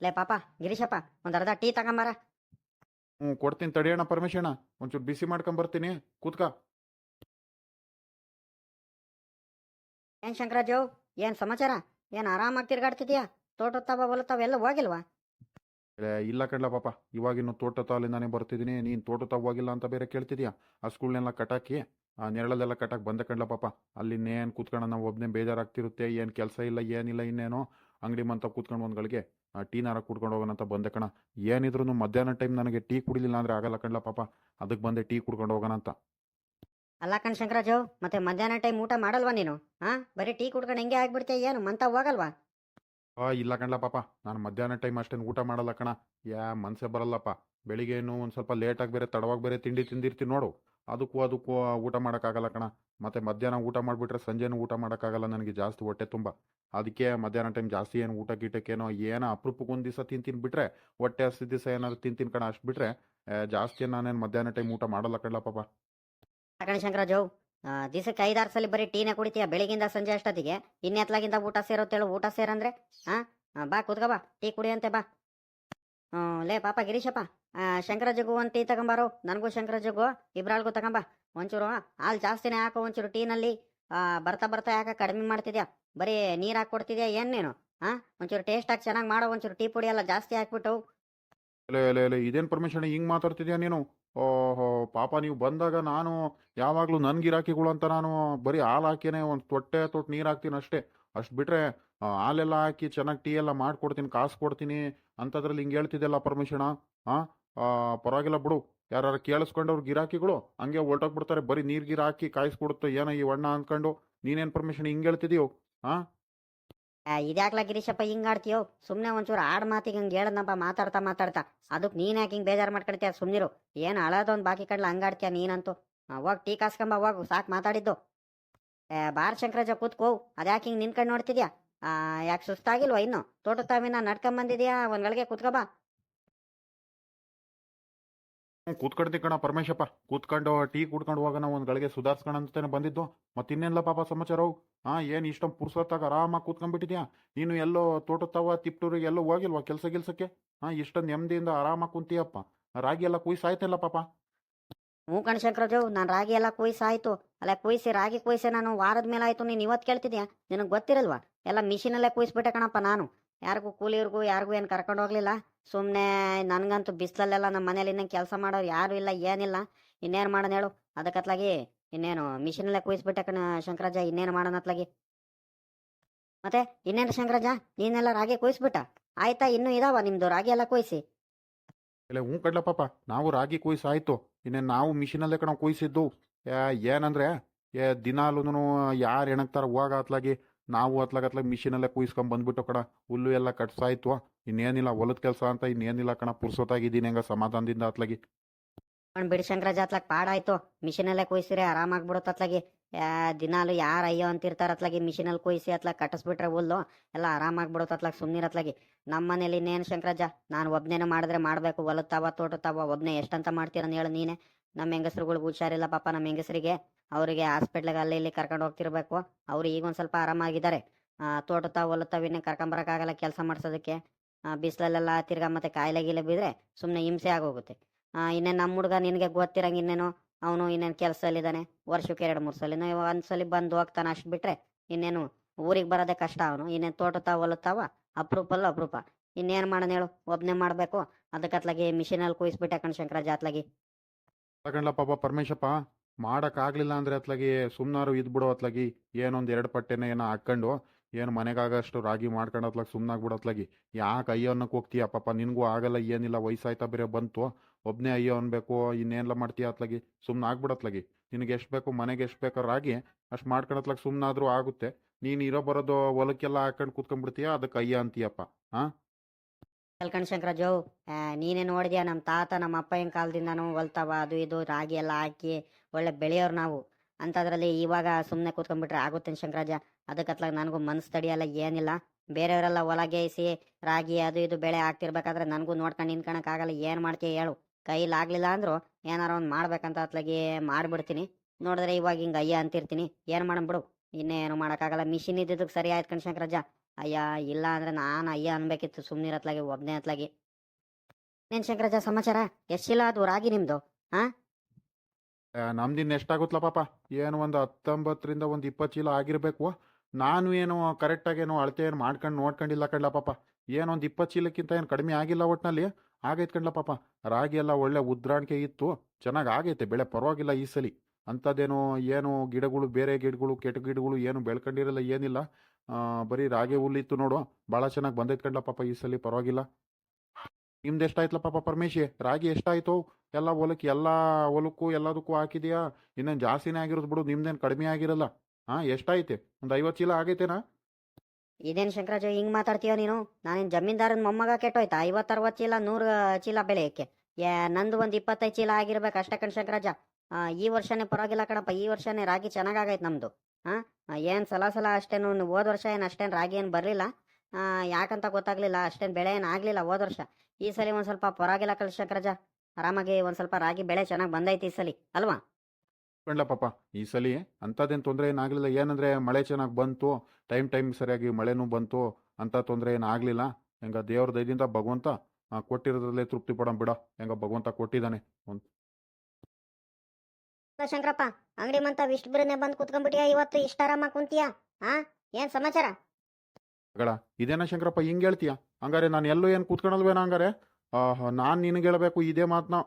ಲೇ ಪಾಪ ಗಿರೀಶಪ್ಪ ಒಂದ್ ಅರ್ಧ ಟೀ ತಗೊಂಬಾರ. ಹ್ಞೂ ಕೊಡ್ತೀನಿ ತಡಿಯೋಣ ಪರಮೇಶಣ್ಣ ಒಂಚೂರು ಬಿಸಿ ಮಾಡ್ಕೊಂಡ್ ಬರ್ತೀನಿ. ಕೂತ್ಕ. ಏನ್ ಶಂಕರಾಜು ಏನ್ ಸಮಾಚಾರ? ಏನ್ ಆರಾಮಾಗಿ ತಿರ್ಗಾಡ್ತಿದ್ಯಾ? ತೋಟ ತಾವ ಎಲ್ಲ ಹೋಗಿಲ್ವಾ? ಏ, ಇಲ್ಲ ಕಣ್ಲ ಪಾಪ. ಇವಾಗಿನ್ನು ತೋಟ ತಾಲಿಂದಾನೇ ಬರ್ತಿದ್ದೀನಿ ನೀನು ತೋಟ ತಾವ್ ಹೋಗಿಲ್ಲ ಅಂತ ಬೇರೆ ಕೇಳ್ತಿದ್ಯಾ? ಆ ಸ್ಕೂಲ್ನೆಲ್ಲ ಕಟಾಕಿ ಆ ನೆರಳಲ್ಲೆಲ್ಲ ಕಟಾಕ್ ಬಂದ ಕಣ್ಲ ಪಾಪ. ಅಲ್ಲಿ ಇನ್ನೇನು ಕೂತ್ಕೊಂಡು ನಾವು ಒಬ್ಬನೇ ಬೇಜಾರಾಗ್ತಿರುತ್ತೆ ಏನು ಕೆಲಸ ಇಲ್ಲ ಏನಿಲ್ಲ ಇನ್ನೇನೋ ಅಂಗಡಿ ಮಂತ ಕೂತ್ಕೊಂಡು ಒಂದು ಗಳಿಗೆ ಆ ಟೀನಾರ ಕುಡ್ಕೊಂಡು ಹೋಗೋಣ ಅಂತ ಬಂದೆ ಕಣ. ಏನಿದ್ರು ಮಧ್ಯಾಹ್ನ ಟೈಮ್ ನನಗೆ ಟೀ ಕುಡಿಲಿಲ್ಲ ಅಂದ್ರೆ ಆಗಲ್ಲ ಕಣ್ಲ ಪಾಪ. ಅದಕ್ಕೆ ಬಂದೆ ಟೀ ಕುಡ್ಕೊಂಡು ಹೋಗೋಣ ಅಂತ ಅಲ್ಲ ಕಣ್ ಶಂಕರಾಜು ಮತ್ತೆ ಮಧ್ಯಾಹ್ನ ಟೈಮ್ ಊಟ ಮಾಡಲ್ವಾ ನೀನು? ಹಾ ಬರೀ ಟೀ ಕುಡ್ಕೊಂಡು ಹೆಂಗೆ ಆಗ್ಬಿಡ್ತೀಯ ಏನು? ಮಂತ ಹೋಗಲ್ವಾ? ಆ ಇಲ್ಲ ಕಣ್ಲ ಪಾಪ. ನಾನು ಮಧ್ಯಾಹ್ನ ಟೈಮ್ ಅಷ್ಟೇನು ಊಟ ಮಾಡಲ್ಲ ಕಣ. ಯಾ ಮನ್ಸೇ ಬರಲ್ಲಪ್ಪ. ಬೆಳಿಗ್ಗೆನು ಒಂದು ಸ್ವಲ್ಪ ಲೇಟಾಗಿ ಬೇರೆ ತಡವಾಗಿ ಬೇರೆ ತಿಂಡಿ ತಿಂದಿರ್ತೀನಿ ನೋಡು. ಅದಕ್ಕೂ ಅದಕ್ಕೂ ಊಟ ಮಾಡೋಕ್ಕಾಗಲ್ಲ ಕಣ. ಮತ್ತೆ ಮಧ್ಯಾಹ್ನ ಊಟ ಮಾಡಿಬಿಟ್ರೆ ಸಂಜೆನೂ ಊಟ ಮಾಡೋಕ್ಕಾಗಲ್ಲ ನನಗೆ ಜಾಸ್ತಿ ಹೊಟ್ಟೆ ತುಂಬ. ಅದಕ್ಕೆ ಮಧ್ಯಾಹ್ನ ಟೈಮ್ ಜಾಸ್ತಿ ಏನು ಊಟ ಗೀಟಕ್ಕೇನೋ ಏನೋ ಅಪರೂಪಕ್ಕೆ ಒಂದು ದಿವಸ ತಿಂತೀನಿ ಬಿಟ್ರೆ ಹೊಟ್ಟೆ ಹಸಿ ದಿವಸ ಏನಾದ್ರು ತಿಂತೀನಿ ಕಣ ಅಷ್ಟು ಬಿಟ್ರೆ ಜಾಸ್ತಿ ನಾನೇನು ಮಧ್ಯಾಹ್ನ ಟೈಮ್ ಊಟ ಮಾಡಲ್ಲ ಕಡಲ ಪಾಪ. ಶಂಕರಾಜು ದಿವಸಕ್ಕೆ ಐದಾರು ಸಲ ಬರೀ ಟೀನೇ ಕುಡಿತೀಯ? ಬೆಳಿಗ್ಗಿಂದ ಸಂಜೆ ಅಷ್ಟೊತ್ತಿಗೆ? ಇನ್ನೆತ್ಲಾಗಿಂದ ಊಟ ಸೇರುತ್ತೇಳು ಊಟ ಸೇರಂದ್ರೆ ಹಾಂ ಬಾ ಕೂತ್ಕೋ ಬಾ, ಟೀ ಕುಡಿಯಂತೆ ಬಾ. ಲೇ ಪಾಪ ಗಿರೀಶಪ್ಪ ಶಂಕರ ಜಗ್ಗು ಒಂದು ಟೀ ತಗೊಂಬಾರೋ, ನನಗೂ ಶಂಕರ ಜಗ್ಗು, ಇಬ್ರಾಳ್ಗೂ ತಗೊಂಬ, ಒಂಚೂರು ಹಾಲು ಜಾಸ್ತಿನೇ ಹಾಕೋ, ಒಂಚೂರು ಟೀನಲ್ಲಿ ಬರ್ತಾ ಬರ್ತಾ ಯಾಕೆ ಕಡಿಮೆ ಮಾಡ್ತಿದ್ಯಾ, ಬರೀ ನೀರು ಹಾಕಿ ಕೊಡ್ತಿದ್ಯಾ ಏನು ನೀನು, ಹಾ, ಒಂಚೂರು ಟೇಸ್ಟ್ ಹಾಕಿ ಚೆನ್ನಾಗಿ ಮಾಡೋ, ಒಂಚೂರು ಟೀ ಪುಡಿ ಎಲ್ಲ ಜಾಸ್ತಿ ಹಾಕ್ಬಿಟ್ಟು. ಇದೇನು ಪರ್ಮಿಷನ್ ಹಿಂಗೆ ಮಾತಾಡ್ತಿದ್ಯಾ ನೀನು? ಓಹೋ, ಪಾಪ ನೀವು ಬಂದಾಗ ನಾನು ಯಾವಾಗಲೂ ನನ್ನ ಗಿರಾಕಿಗಳು ಅಂತ ನಾನು ಬರೀ ಹಾಲು ಹಾಕಿನೇ ಒಂದು ತೊಟ್ಟೆ ತೊಟ್ಟು ನೀರು ಹಾಕ್ತೀನಿ ಅಷ್ಟೇ. ಅಷ್ಟು ಬಿಟ್ರೆ ಹಾಲೆಲ್ಲ ಹಾಕಿ ಚೆನ್ನಾಗಿ ಟೀ ಎಲ್ಲ ಮಾಡ್ಕೊಡ್ತೀನಿ, ಕಾಸು ಕೊಡ್ತೀನಿ ಅಂಥದ್ರಲ್ಲಿ ಹಿಂಗೆ ಹೇಳ್ತಿದ್ದೆಲ್ಲ ಪರ್ಮಿಷನ ಹಾಂ ಪರವಾಗಿಲ್ಲ ಬಿಡು. ಯಾರು ಕೇಳಿಸ್ಕೊಂಡವ್ರು ಗಿರಾಕಿಗಳು ಹಂಗೆ ಹೊರಟೋಗ್ಬಿಡ್ತಾರೆ ಬರೀ ನೀರು ಗೀರು ಹಾಕಿ ಕಾಯಿಸ್ಕೊಡುತ್ತೆ. ಏನೋ ಈ ಅಣ್ಣ ಅಂದ್ಕೊಂಡು ನೀನೇನು ಪರ್ಮಿಷನ್ ಹಿಂಗೆ ಹೇಳ್ತಿದೀಯೋ? ಹಾಂ ಇದ್ಯಾಕ್ಲ ಗಿರೀಶಪ್ಪ ಹಿಂಗ್ ಆಡ್ತೀಯೋ? ಸುಮ್ಮನೆ ಒಂಚೂರು ಆಡ್ ಮಾತಿಗೆ ಹಂಗೆ ಹೇಳದ್ನಪ್ಪ, ಮಾತಾಡ್ತಾ ಮಾತಾಡ್ತಾ. ಅದಕ್ಕೆ ನೀನ್ ಯಾಕೆ ಹಿಂಗೆ ಬೇಜಾರು ಮಾಡ್ಕೊಳ್ತೀಯ? ಸುಮ್ನಿರು. ಏನು ಅಳದೊಂದು ಬಾಕಿ ಕಡ್ಲ ಹಂಗಾಡ್ತೀಯ ನೀನಂತೂ? ಅವಾಗ ಟೀ ಕಾಸ್ಕೊಂಬ ಹೋಗು ಸಾಕು ಮಾತಾಡಿದ್ದು. ಬಾರ್ ಶಂಕರಾಜ ಕೂತ್ಕೋ, ಅದ್ಯಾಕೆ ಹಿಂಗೆ ನಿನ್ಕಂಡು ನೋಡ್ತಿದ್ಯಾ? ಯಾಕೆ ಸುಸ್ತಾಗಿಲ್ವಾ ಇನ್ನು? ತೋಟ ತಾವಿನ ನಡ್ಕೊಂಡ್ ಬಂದಿದ್ಯಾ? ಒಂದ್ ಗಳಿಗೆ ಕೂತ್ಕೋ ಬಾ. ಹ್ಞೂ ಕೂತ್ಕೊಡ್ತಿ ಕಣ ಪರಮೇಶಪ್ಪ. ಕೂತ್ಕೊಂಡು ಟೀ ಕುಡ್ಕೊಂಡು ಹೋಗೋಣ ಒಂದು ಗಳಿಗೆ ಸುಧಾರಿಸ್ಕೊಂಡು ಅಂತಾನೆ ಬಂದಿದ್ದು. ಮತ್ತೆ ಇನ್ನೇನಿಲ್ಲ ಪಾಪ ಸಮಾಚಾರವು ಹಾ ಏನ್ ಇಷ್ಟೊಂದು ಪುರ್ಸೊತ್ತಾಗ ಆರಾಮಾಗಿ ಕೂತ್ಕೊಂಡ್ಬಿಟ್ಟಿದ್ಯಾ? ನೀನು ಎಲ್ಲೋ ತೋಟತ್ತವ ತವ ತಿಪ್ಟೂರಿಗೆ ಎಲ್ಲೋ ಹೋಗಿಲ್ವಾ ಕೆಲಸ ಗಿಲ್ಸಕ್ಕೆ? ಹಾ ಇಷ್ಟೊಂದು ನೆಮ್ಮದಿಯಿಂದ ಆರಾಮಾಗಿ ಕುಂತೀಯಪ್ಪ. ರಾಗಿ ಎಲ್ಲ ಕುಯ್ಸಾಯ್ತಲ್ಲ ಪಾಪ? ಹ್ಞೂ ಕಣ್ ದೇವ್ ನಾನು ರಾಗಿ ಎಲ್ಲ ಕುಯ್ಸಿ ಆಯ್ತು ಅಲ್ಲ ಕುಯ್ಸಿ, ರಾಗಿ ಕುಯ್ಸಿ ನಾನು ವಾರದ ಮೇಲೆ ಆಯ್ತು, ನೀನು ಇವತ್ತು ಕೇಳ್ತಿದ್ಯಾ? ನಿನಗೆ ಗೊತ್ತಿರಲ್ವಾ? ಎಲ್ಲ ಮಿಷಿನಲ್ಲೇ ಕೊಯ್ಸ್ಬಿಟ್ಟೆ ಕಣಪ್ಪ ನಾನು. ಯಾರಿಗೂ ಕೂಲಿಯವ್ರಿಗೂ ಯಾರಿಗೂ ಏನು ಕರ್ಕೊಂಡು ಹೋಗಲಿಲ್ಲ. ಸುಮ್ಮನೆ ನನಗಂತೂ ಬಿಸಿಲಲ್ಲೆಲ್ಲ ನಮ್ಮ ಮನೇಲಿ ಇನ್ನೇನು ಕೆಲಸ ಮಾಡೋರು ಯಾರು ಇಲ್ಲ, ಏನಿಲ್ಲ. ಇನ್ನೇನು ಮಾಡೋಣ ಹೇಳು? ಅದಕ್ಕತ್ಲಾಗಿ ಇನ್ನೇನು ಮಿಷಿನಲ್ಲೇ ಕೊಯ್ಸ್ಬಿಟ್ಟೆ ಕಣ ಶಂಕರಾಜ ಇನ್ನೇನು ಮಾಡೋಣ ಅತ್ಲಾಗಿ? ಮತ್ತೆ ಇನ್ನೇನು ಶಂಕರಾಜ ನೀನೆಲ್ಲ ರಾಗಿ ಕೊಯ್ಸ್ಬಿಟ್ಟ? ಆಯ್ತಾ, ಇನ್ನೂ ಇದಾವ ನಿಮ್ದು ರಾಗಿ ಎಲ್ಲ ಕುಯ್ಸಿ? ಇಲ್ಲ ಹ್ಞೂ ಕಡ್ಲ ಪಾಪ ನಾವು ರಾಗಿ ಕುಯ್ಸಾಯ್ತು. ಇನ್ನೇ ನಾವು ಮಿಷಿನಲ್ಲೇ ಕಣ ಕುಯ್ಸಿದ್ದು. ಏನಂದ್ರೆ, ಏ ದಿನಾಲೂ ಯಾರು ಎಣಕ್ತಾರ ಹೋಗ ಅತ್ಲಾಗಿ ನಾವು ಹತ್ಲಾಗ ಅತ್ಲಾಗ ಮಿಷಿನಲ್ಲೇ ಕುಯ್ಸ್ಕೊಂಡ್ ಬಂದ್ಬಿಟ್ಟು ಕಣ, ಹುಲ್ಲು ಎಲ್ಲ ಕಟ್ಸಾಯ್ತು. ಇನ್ನೇನಿಲ್ಲ, ಹೊಲದ ಕೆಲಸ ಅಂತ ಇನ್ನೇನಿಲ್ಲ ಕಣ, ಪುರ್ಸೊತ್ತಾಗಿದ್ದೀನಿ ಹೆಂಗ ಸಮಾಧಾನದಿಂದ ಅತ್ಲಾಗಿ ಬಿಡಿ ಶಂಕರಾಜ ಅತ್ಲಾಗ ಪಾಡಾಯ್ತು. ಮಿಷಿನಲ್ಲೇ ಕುಯ್ಸಿರಿ ಆರಾಮಾಗ್ಬಿಡುತ್ತೆ ಅತ್ಲಾಗಿ ಯಾ ದಿನಾಲು ಯಾರು ಅಯ್ಯೋ ಅಂತಿರ್ತಾರ ಅತ್ಲಾಗಿ ಮಿಷಿನಲ್ಲಿ ಕೊಯ್ಸಿ ಅತ್ಲಾಗ ಕಟ್ಟಿಸ್ಬಿಟ್ರೆ ಹುಲ್ಲು ಎಲ್ಲ ಆರಾಮಾಗ್ಬಿಡುತ್ತೆ ಅತ್ಲಾಗ ಸುಮ್ಮನಿರತ್ಲಾಗಿ ನಮ್ಮ ಮನೇಲಿ ಇನ್ನೇನು ಶಂಕರಾಜ ನಾನು ಒಬ್ನೇನು ಮಾಡಿದ್ರೆ ಮಾಡಬೇಕು ಹೊಲತ್ತಾವ ತೋಟತಾವ ಒಬ್ನೇ ಎಷ್ಟಂತ ಮಾಡ್ತೀರ ಹೇಳು ನೀನೆ. ನಮ್ಮ ಹೆಂಗಸ್ರುಗಳ್ಗೆ ಹುಷಾರಿಲ್ಲ ಪಾಪ ನಮ್ಮ ಹೆಂಗಸರಿಗೆ, ಅವರಿಗೆ ಹಾಸ್ಪಿಟ್ಲಿಗೆ ಅಲ್ಲಿ ಇಲ್ಲಿ ಕರ್ಕೊಂಡು ಹೋಗ್ತಿರ್ಬೇಕು. ಅವ್ರು ಈಗ ಒಂದು ಸ್ವಲ್ಪ ಆರಾಮಾಗಿದ್ದಾರೆ ತೋಟ ತಾವು, ಹೊಲದ ತಾವು ಇನ್ನೇ ಕರ್ಕೊಂಬರಕ್ಕಾಗಲ್ಲ ಕೆಲಸ ಮಾಡಿಸೋದಕ್ಕೆ. ಬಿಸಿಲಲ್ಲೆಲ್ಲ ತಿರ್ಗಾ ಮತ್ತೆ ಕಾಯಿಲೆ ಗೀಲೆ ಬಿದ್ದರೆ ಸುಮ್ಮನೆ ಹಿಂಸೆ ಆಗೋಗುತ್ತೆ. ಇನ್ನೇ ನಮ್ಮ ಹುಡುಗ ನಿನಗೆ ಗೊತ್ತಿರಂಗೆ ಇನ್ನೇನು? ಅವನು ಇನ್ನೇನು ಕೆಲಸದಲ್ಲಿದ್ದಾನೆ ವರ್ಷಕ್ಕೆ ಎರಡು ಮೂರು ಸಲ ಒಂದ್ಸಲಿ ಬಂದು ಹೋಗ್ತಾನೆ ಅಷ್ಟು ಬಿಟ್ರೆ ಇನ್ನೇನು ಊರಿಗೆ ಬರೋದೇ ಕಷ್ಟ ಅವನು. ಇನ್ನೇನು ತೋಟ ತಾವ ಹೊಲತ್ತಾವ ಅಪ್ರೂಪಲ್ಲ ಅಪರೂಪ. ಇನ್ನೇನು ಮಾಡೋಣ ಹೇಳು? ಒಬ್ಬನೇ ಮಾಡಬೇಕು. ಅದಕ್ಕತ್ಲಾಗಿ ಮಿಷಿನಲ್ಲಿ ಕೂಯಿಸ್ಬಿಟ್ಟೆ ಕಣ್ ಶಂಕರ ಅತ್ಲಾಗಿ. ತಗೊಂಡ್ಲ ಪಾಪ ಪರಮೇಶಪ್ಪ? ಮಾಡೋಕ್ಕಾಗಲಿಲ್ಲ ಅಂದ್ರೆ ಅತ್ಲಾಗಿ ಸುಮ್ಮನಾರು ಇದ್ಬಿಡೋ ಅತ್ಲಾಗಿ. ಏನೊಂದು ಎರಡು ಪಟ್ಟೆನ ಏನೋ ಹಾಕ್ಕೊಂಡು ಏನು ಮನೆಗಾಗಷ್ಟು ರಾಗಿ ಮಾಡ್ಕೊಂಡತ್ಲಾಗಿ ಸುಮ್ಮನಾಗ್ಬಿಡತ್ಲಾಗಿ ಯಾಕೆ ಅಯ್ಯೋ ಅನ್ನಕ್ಕೆ ಹೋಗ್ತೀಯ? ಪಾಪ ನಿನಗೂ ಆಗಲ್ಲ, ಏನಿಲ್ಲ, ವಯಸ್ಸಾಯ್ತಾ ಬೇರೆ ಬಂತು ಒಬ್ಬನೇ ಅಯ್ಯೋ ಅನ್ಬೇಕು ಇನ್ನೇನೆಲ್ಲ ಮಾಡ್ತೀಯ ಅತ್ಲಾಗಿ? ಸುಮ್ಮನೆ ಆಗ್ಬಿಡತ್ಲಾಗಿ ನಿನಗೆ ಎಷ್ಟು ಬೇಕು, ಮನೆಗೆ ಎಷ್ಟು ಬೇಕೋ, ರಾಗಿ ಅಷ್ಟು ಮಾಡ್ಕೊಳತ್ಲಾಗ ಸುಮ್ಮನಾದ್ರೂ ಆಗುತ್ತೆ. ನೀನು ಇರೋ ಬರೋದು ಹೊಲಕ್ಕೆಲ್ಲ ಹಾಕೊಂಡು ಕೂತ್ಕೊಂಡ್ಬಿಡ್ತೀಯ ಅದಕ್ಕೆ ಅಯ್ಯ ಅಂತೀಯಪ್ಪ ಹಾ ಕಲ್ಕಂಡ್ ಶಂಕರ ಜೋ ನೀನೇ ನೋಡಿದ್ಯಾ ನಮ್ಮ ತಾತ ನಮ್ಮ ಅಪ್ಪ ಹೆಂಗ್ ನಾವು ಹೊಲ್ತಾವ, ಅದು ಇದು, ರಾಗಿ ಎಲ್ಲ ಹಾಕಿ ಒಳ್ಳೆ ಬೆಳೆಯೋರು ನಾವು. ಅಂತದ್ರಲ್ಲಿ ಇವಾಗ ಸುಮ್ಮನೆ ಕೂತ್ಕೊಂಡ್ಬಿಟ್ರೆ ಆಗುತ್ತೆ ಶಂಕರಾಜ? ಅದಕ್ಕತ್ಲಾಗ ನನಗೂ ಮನಸ್ಸು ತಡಿಯಲ್ಲ ಏನಿಲ್ಲ. ಬೇರೆಯವರೆಲ್ಲ ಗೇಯಿಸಿ ರಾಗಿ ಅದು ಇದು ಬೆಳೆ ಹಾಕ್ತಿರ್ಬೇಕಾದ್ರೆ ನನಗೂ ನೋಡ್ಕೊಂಡು ನಿಂತ್ಕೊಳಕ್ಕಾಗಲ್ಲ ಏನು ಮಾಡ್ತೀಯ ಹೇಳು. ಕೈಲಾಗ್ಲಿಲ್ಲ ಅಂದ್ರು ಏನಾರ ಒಂದು ಮಾಡ್ಬೇಕಂತ ಅತ್ಲಾಗಿ ಮಾಡ್ಬಿಡ್ತೀನಿ. ನೋಡಿದ್ರೆ ಇವಾಗ ಹಿಂಗೆ ಅಯ್ಯ ಅಂತಿರ್ತೀನಿ. ಏನು ಮಾಡಮ್ ಬಿಡು. ಇನ್ನೇನು ಮಾಡೋಕ್ಕಾಗಲ್ಲ ಮಿಷಿನ್ ಇದ್ದಿದ್ದಕ್ಕೆ ಸರಿ ಆಯ್ತು ಕಣ್ ರಜಾ ಅಯ್ಯ ಇಲ್ಲ ಅಂದ್ರೆ ನಾನು ಅಯ್ಯ ಅನ್ಬೇಕಿತ್ತು ಸುಮ್ಮನಿರತ್ಲಾಗಿ ಒಬ್ಬನೇ ಅತ್ಲಾಗಿ ಏನು ಶಂಕರಜ ಸಮಾಚಾರ? ಎಷ್ಟಿಲ್ಲ ಅದು ರಾಗಿ ನಿಮ್ದು? ಆ, ನಮ್ದಿನ್ ಎಷ್ಟಾಗುತ್ತಲ್ಲ ಪಾಪ? ಏನು ಒಂದು ಹತ್ತೊಂಬತ್ತರಿಂದ ಒಂದು ಇಪ್ಪತ್ತು ಚೀಲ ಆಗಿರಬೇಕು. ನಾನು ಏನು ಕರೆಕ್ಟಾಗಿ ಏನೋ ಅಳತೆ ಏನು ಮಾಡ್ಕೊಂಡು ನೋಡ್ಕೊಂಡಿಲ್ಲ ಕಂಡ್ಲ ಪಾಪ. ಏನೊಂದು ಇಪ್ಪತ್ತು ಚೀಲಕ್ಕಿಂತ ಏನು ಕಡಿಮೆ ಆಗಿಲ್ಲ ಒಟ್ಟಿನಲ್ಲಿ ಆಗೈತೆ ಕಣ್ಲ ಪಾಪ. ರಾಗಿ ಎಲ್ಲ ಒಳ್ಳೆ ಉದ್ರಾಣಿಕೆ ಇತ್ತು. ಚೆನ್ನಾಗಿ ಆಗೈತೆ, ಬೆಳೆ ಪರವಾಗಿಲ್ಲ ಈ ಸಲಿ. ಅಂಥದ್ದೇನೋ ಏನು ಗಿಡಗಳು, ಬೇರೆ ಗಿಡಗಳು, ಕೆಟ್ಟ ಗಿಡಗಳು ಏನು ಬೆಳ್ಕೊಂಡಿರಲ್ಲ, ಏನಿಲ್ಲ. ಬರೀ ರಾಗಿ ಹುಲ್ಲಿತ್ತು ನೋಡು. ಭಾಳ ಚೆನ್ನಾಗಿ ಬಂದೈತೆ ಕಣ್ಲ ಪಾಪ ಈ ಸಲಿ ಪರವಾಗಿಲ್ಲ. ನಿಮ್ದು ಎಷ್ಟಾಯ್ತಲ್ಲ ಪಾಪ ಪರಮೇಶಿ? ರಾಗಿ ಎಷ್ಟಾಯ್ತು? ಎಲ್ಲ ಹೊಲಕ್ಕೆ, ಎಲ್ಲ ಹೊಲಕ್ಕೂ, ಎಲ್ಲದಕ್ಕೂ ಹಾಕಿದ್ಯಾ? ಇನ್ನೇನು ಜಾಸ್ತಿನೇ ಆಗಿರೋದು ಬಿಡು, ನಿಮ್ದೇನು ಕಡಿಮೆ ಆಗಿರಲ್ಲ. ಹಾಂ, ಎಷ್ಟಾಯ್ತೆ? ಒಂದು ಐವತ್ತು ಚೀಲ ಆಗೈತೇನಾ? ಇದೇನ್ ಶಂಕರಾಜ ಹಿಂಗ್ ಮಾತಾಡ್ತೀಯೋ ನೀನು? ನಾನೇನ್ ಜಮೀನ್ದಾರನ್ ಮೊಮ್ಮಗ ಕೆಟ್ಟೋಯ್ತಾ? ಐವತ್ತು ಅರವತ್ತು ಚೀಲ, ನೂರು ಚೀಲ ಬೆಳೆಯಕ್ಕೆ ಏ, ನಂದು ಒಂದು ಇಪ್ಪತ್ತೈದು ಚೀಲ ಆಗಿರ್ಬೇಕು ಅಷ್ಟೇ ಕಣ್ ಶಂಕರಾಜ ಈ ವರ್ಷನೇ ಪರವಾಗಿಲ್ಲ ಕಣಪ್ಪ, ಈ ವರ್ಷನೇ ರಾಗಿ ಚೆನ್ನಾಗಾಗೈತೆ ನಮ್ದು. ಹಾಂ, ಏನು ಸಲ ಸಲ ಅಷ್ಟೇನು ಹೋದ ವರ್ಷ ಏನು ಅಷ್ಟೇನು ರಾಗಿ ಏನು ಬರಲಿಲ್ಲ? ಯಾಕಂತ ಗೊತ್ತಾಗ್ಲಿಲ್ಲ, ಅಷ್ಟೇನ್ ಬೆಳೆ ಏನು ಆಗಲಿಲ್ಲ ಹೋದ ವರ್ಷ. ಈ ಸಲ ಒಂದು ಸ್ವಲ್ಪ ಪರವಾಗಿಲ್ಲ ಕಳ್ ಶಂಕರಾಜ ಆರಾಮಾಗಿ ಒಂದ್ ಸ್ವಲ್ಪ ರಾಗಿ ಬೆಳೆ ಚೆನ್ನಾಗಿ ಬಂದೈತಿ ಈ ಸಲ, ಅಲ್ವಾ? ಕಂಡ್ಲ ಪಾಪ? ಈ ಸಲ ಅಂಥದ್ದೇನು ತೊಂದರೆ ಏನಾಗಲಿಲ್ಲ. ಏನಂದರೆ ಮಳೆ ಚೆನ್ನಾಗಿ ಬಂತು ಟೈಮ್ ಟೈಮ್ ಸರಿಯಾಗಿ ಮಳೆನೂ ಬಂತು ಅಂಥ ತೊಂದರೆ ಏನು ಆಗಲಿಲ್ಲ ಹೆಂಗ ದೇವ್ರ ದಯದಿಂದ ಭಗವಂತ ಕೊಟ್ಟಿರೋದ್ರಲ್ಲೇ ತೃಪ್ತಿ ಪಡೋಣ ಬಿಡ. ಹೆಂಗ ಭಗವಂತ ಕೊಟ್ಟಿದ್ದಾನೆ ಶಂಕರಪ್ಪ ಅಂಗಡಿ ಮಂತ ಇಷ್ಟು ಬಿರುನೆ ಬಂದು ಕುತ್ಕೊಂಡ್ಬಿಟ್ಟಿಯಾ ಇವತ್ತು ಇಷ್ಟ ಆರಾಮ ಕುಂತೀಯಾ? ಹಾ ಏನ್ ಸಮಾಚಾರ? ಗಳ ಇದೇನ ಶಂಕರಪ್ಪ ಹಿಂಗ್ ಹೇಳ್ತೀಯ? ಹಂಗಾರೆ ನಾನು ಎಲ್ಲೂ ಏನು ಕೂತ್ಕೊಳಲ್ವೇನ ಹಂಗಾರೆ? ನಾನು ನಿನಗೆ ಹೇಳಬೇಕು ಇದೇ ಮಾತನ್ನ